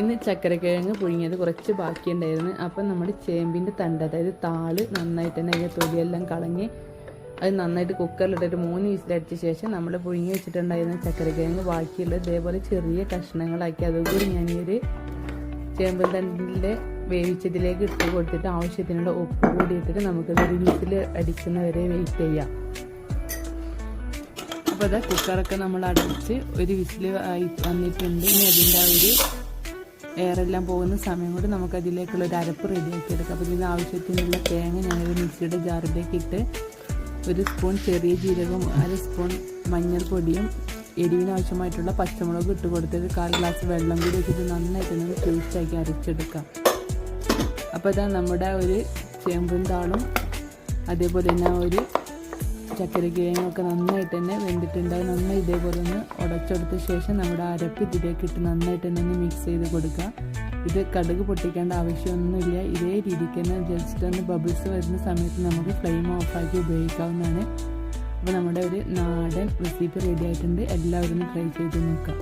ഇന്ന് ചക്കരക്കിഴങ്ങ് പുഴുങ്ങിയത് കുറച്ച് ബാക്കിയുണ്ടായിരുന്നു. അപ്പം നമ്മുടെ ചേമ്പിന്റെ തണ്ട് അതായത് താൾ നന്നായിട്ട് തന്നെ അതിന്റെ തൊലിയെല്ലാം കളഞ്ഞ് അത് നന്നായിട്ട് കുക്കറിലിട്ടിട്ട് മൂന്ന് വിസിലടിച്ച ശേഷം നമ്മൾ പുഴുങ്ങി വെച്ചിട്ടുണ്ടായിരുന്ന ചക്കരക്കിഴങ്ങ് ബാക്കിയുള്ളത് ഇതേപോലെ ചെറിയ കഷ്ണങ്ങളാക്കി അതുകൂടി ഞാൻ ഈ ഒരു ചേമ്പൻ തണ്ടിന്റെ വേവിച്ചതിലേക്ക് ഇട്ട് കൊടുത്തിട്ട് ആവശ്യത്തിനുള്ള ഉപ്പ് കൂടി ഇട്ടിട്ട് നമുക്കത് ഒരു വിസിൽ അടിക്കുന്നവരെ വെയിറ്റ് ചെയ്യാം. അപ്പോൾ അത് കുക്കറൊക്കെ നമ്മൾ അടച്ച് ഒരു വിസിൽ വന്നിട്ടുണ്ട്. ഇനി അതിന്റെ ആ ഒരു എയറെല്ലാം പോകുന്ന സമയം കൊണ്ട് നമുക്ക് അതിലേക്കുള്ള ഒരു അരപ്പ് റെഡിയാക്കി എടുക്കാം. അപ്പോൾ ഇതിന് ആവശ്യത്തിനുള്ള തേങ്ങ ഞാനൊരു മിക്സിയുടെ ജാറിലേക്ക് ഇട്ട് ഒരു സ്പൂൺ ചെറിയ ജീരകവും അര സ്പൂൺ മഞ്ഞൾപ്പൊടിയും എരിവിനാവശ്യമായിട്ടുള്ള പച്ചമുളക് ഇട്ട് കൊടുത്തിട്ട് കാൽ ഗ്ലാസ് വെള്ളം കൂടി വെച്ചിട്ട് നന്നായിട്ട് നമുക്ക് ടേസ്റ്റാക്കി അരച്ചെടുക്കാം. അപ്പോൾ ഇതാ നമ്മുടെ ഒരു ചേമ്പും താളും അതേപോലെ തന്നെ ഒരു ചക്കരക്കിഴങ്ങൊക്കെ നന്നായിട്ട് തന്നെ വെന്തിട്ടുണ്ട്. അത് നന്നായി ഇതേപോലെ ഒന്ന് ഉടച്ചെടുത്ത ശേഷം നമ്മുടെ അരപ്പ് ഇതിലേക്ക് ഇട്ട് നന്നായിട്ട് തന്നെ ഒന്ന് മിക്സ് ചെയ്ത് കൊടുക്കുക. ഇത് കടുക് പൊട്ടിക്കേണ്ട ആവശ്യമൊന്നുമില്ല. ഇതേ രീതിക്ക് തന്നെ ജസ്റ്റ് ഒന്ന് ബബിൾസ് വരുന്ന സമയത്ത് നമുക്ക് ഫ്ലെയിം ഓഫാക്കി ഉപയോഗിക്കാവുന്നതാണ്. അപ്പോൾ നമ്മുടെ ഒരു നാടൻ റെസിപ്പി റെഡി ആയിട്ടുണ്ട്. എല്ലാവരും ട്രൈ ചെയ്ത് നോക്കാം.